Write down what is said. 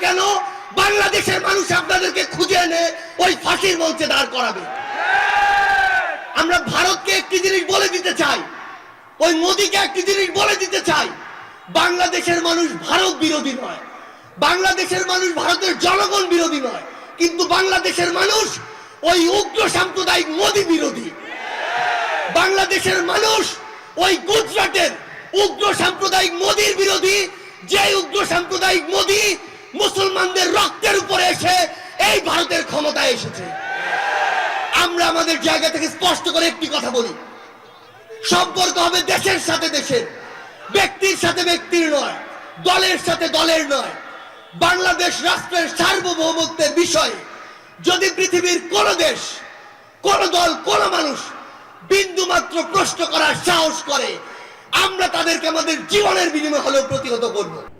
কেন? বাংলাদেশের মানুষ আপনাদেরকে খুঁজে এনে ওই ফাঁসির মঞ্চে দাঁড় করাবে। আমরা ভারতকে একটি জিনিস বলে দিতে চাই। ওই মোদীকে একটি জিনিস বলে দিতে চাই। বাংলাদেশের মানুষ ভারত বিরোধী নয়। বাংলাদেশের মানুষ ভারতের জনগণ বিরোধী নয়। কিন্তু বাংলাদেশের মানুষ ওই উগ্র সাম্প্রদায়িক মোদী বিরোধী। বাংলাদেশের মানুষ ওই গুজরাটের উগ্র সাম্প্রদায়িক মোদীর বিরোধী। যে উগ্র সাম্প্রদায়িক মোদী মুসলমানদের রক্তের উপরে এসে এই ভারতের ক্ষমতায় এসেছে। আমরা আমাদের জায়গা থেকে স্পষ্ট করে একটি কথা বলি। সম্পর্ক হবে দেশের সাথে দেশের, ব্যক্তির সাথে ব্যক্তির নয়, দলের সাথে দলের নয়। বাংলাদেশ রাষ্ট্রের সার্বভৌমত্বের বিষয়ে। যদি পৃথিবীর কোন দেশ, কোন দল, কোন মানুষ বিন্দু মাত্র প্রশ্ন করার সাহস করে, আমরা তাদেরকে আমাদের জীবনের বিনিময় হলেও প্রতিহত করব।